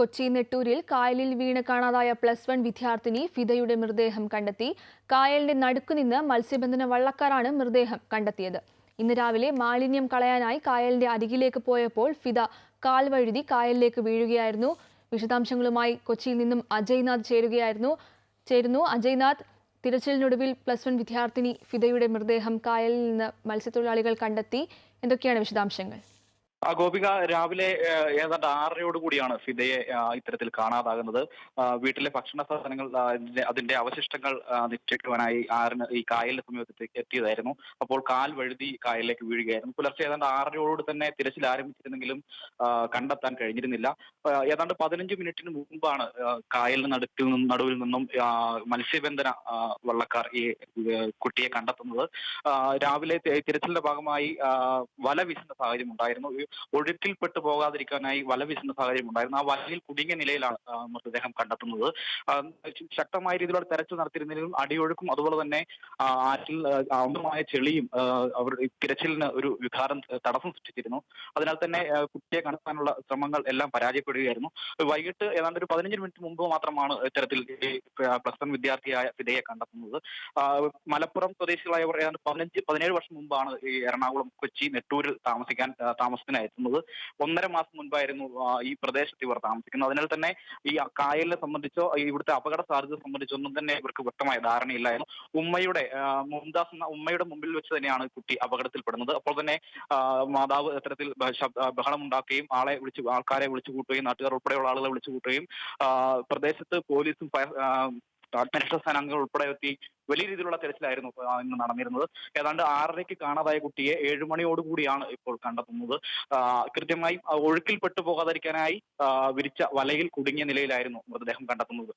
കൊച്ചി നെട്ടൂരിൽ കായലിൽ വീണ് കാണാതായ പ്ലസ് വൺ വിദ്യാർത്ഥിനി ഫിദയുടെ മൃതദേഹം കണ്ടെത്തി. കായലിന്റെ നടുക്കുനിന്ന് മത്സ്യബന്ധന വള്ളക്കാരാണ് മൃതദേഹം കണ്ടെത്തിയത്. ഇന്ന് രാവിലെ മാലിന്യം കളയാനായി കായലിന്റെ അരികിലേക്ക് പോയപ്പോൾ ഫിദ കാൽ വഴുതി കായലിലേക്ക് വീഴുകയായിരുന്നു. വിശദാംശങ്ങളുമായി കൊച്ചിയിൽ നിന്നും അജയ്നാഥ് ചേരുകയായിരുന്നു. ചേരുന്നു. അജയ്നാഥ് തിരച്ചിലിനൊടുവിൽ പ്ലസ് വൺ വിദ്യാർത്ഥിനി ഫിദയുടെ മൃതദേഹം കായലിൽ നിന്ന് മത്സ്യത്തൊഴിലാളികൾ കണ്ടെത്തി. എന്തൊക്കെയാണ് വിശദാംശങ്ങൾ? ആ ഗോപിക രാവിലെ ഏതാണ്ട് ആറരയോട് കൂടിയാണ് ഫിദയെ ഇത്തരത്തിൽ കാണാതാകുന്നത്. വീട്ടിലെ ഭക്ഷണ സാധനങ്ങൾ അതിന്റെ- അവശിഷ്ടങ്ങൾ നിക്ഷേപിക്കുവാനായി ആറിന് ഈ കായലിന്റെ സമീപത്തേക്ക് എത്തിയതായിരുന്നു. അപ്പോൾ കാൽ വഴുതി കായലിലേക്ക് വീഴുകയായിരുന്നു. പുലർച്ചെ ഏതാണ്ട് ആറരയോട് തന്നെ തിരച്ചിൽ ആരംഭിച്ചിരുന്നെങ്കിലും കണ്ടെത്താൻ കഴിഞ്ഞിരുന്നില്ല. ഏതാണ്ട് പതിനഞ്ച് മിനിറ്റിന് മുമ്പാണ് കായലിന് നടുക്കിൽ നിന്നും നടുവിൽ നിന്നും മത്സ്യബന്ധന വള്ളക്കാർ ഈ കുട്ടിയെ കണ്ടെത്തുന്നത്. രാവിലെ തിരച്ചിലിന്റെ ഭാഗമായി വല വീശുന്ന സാഹചര്യം ഉണ്ടായിരുന്നു. ഒഴുക്കിൽപ്പെട്ടു പോകാതിരിക്കാനായി വല വീശുന്ന സാഹചര്യം ഉണ്ടായിരുന്നു. ആ വലയിൽ കുടുങ്ങിയ നിലയിലാണ് മൃതദേഹം കണ്ടെത്തുന്നത്. ശക്തമായ രീതിയിലുള്ള തെരച്ചിൽ നടത്തിയിരുന്നെങ്കിലും അടിയൊഴുക്കും അതുപോലെ തന്നെ ആറ്റിൽ അമിതമായ ചെളിയും അവർ തിരച്ചിലിന് ഒരു വികാരം തടസ്സം സൃഷ്ടിച്ചിരുന്നു. അതിനാൽ തന്നെ കുട്ടിയെ കണ്ടെത്താനുള്ള ശ്രമങ്ങൾ എല്ലാം പരാജയപ്പെടുകയായിരുന്നു. വൈകിട്ട് ഏതാണ്ട് ഒരു പതിനഞ്ച് മിനിറ്റ് മുമ്പ് മാത്രമാണ് ഇത്തരത്തിൽ പ്ലസ് വൺ വിദ്യാർത്ഥിയായ ഫിദയെ കണ്ടെത്തുന്നത്. മലപ്പുറം സ്വദേശികളായവർ ഏതാണ്ട് പതിനഞ്ച് പതിനേഴ് വർഷം മുമ്പാണ് ഈ എറണാകുളം കൊച്ചി നെട്ടൂരിൽ താമസിക്കാൻ ആ, താമസത്തിനായി എത്തുന്നത്. ഒന്നര മാസം മുൻപായിരുന്നു ഈ പ്രദേശത്ത് ഇവർ താമസിക്കുന്നത്. അതിനാൽ തന്നെ ഈ കായലിനെ സംബന്ധിച്ചോ ഇവിടുത്തെ അപകട സാധ്യത സംബന്ധിച്ചോ ഒന്നും തന്നെ ഇവർക്ക് വ്യക്തമായ ധാരണയില്ലായിരുന്നു. ഉമ്മയുടെ മുംതാസ് എന്ന ഉമ്മയുടെ മുമ്പിൽ വെച്ച് തന്നെയാണ് കുട്ടി അപകടത്തിൽപ്പെടുന്നത്. അപ്പോൾ തന്നെ മാതാവ് ഇത്തരത്തിൽ ബഹളം ഉണ്ടാക്കുകയും ആളെ വിളിച്ച് ആൾക്കാരെ വിളിച്ചു കൂട്ടുകയും നാട്ടുകാർ ഉൾപ്പെടെയുള്ള ആളുകളെ വിളിച്ചു കൂട്ടുകയും പ്രദേശത്ത് പോലീസും ഫയർ സ്ഥാനാംഗങ്ങൾ ഉൾപ്പെടെ എത്തി വലിയ രീതിയിലുള്ള തെരച്ചിലായിരുന്നു ഇന്ന് നടന്നിരുന്നത്. ഏതാണ്ട് ആറരയ്ക്ക് കാണാതായ കുട്ടിയെ ഏഴു മണിയോട് കൂടിയാണ് ഇപ്പോൾ കണ്ടെത്തുന്നത്. കൃത്യമായി ഒഴുക്കിൽ പെട്ടു പോകാതിരിക്കാനായി വിരിച്ച വലയിൽ കുടുങ്ങിയ നിലയിലായിരുന്നു മൃതദേഹം കണ്ടെത്തുന്നത്.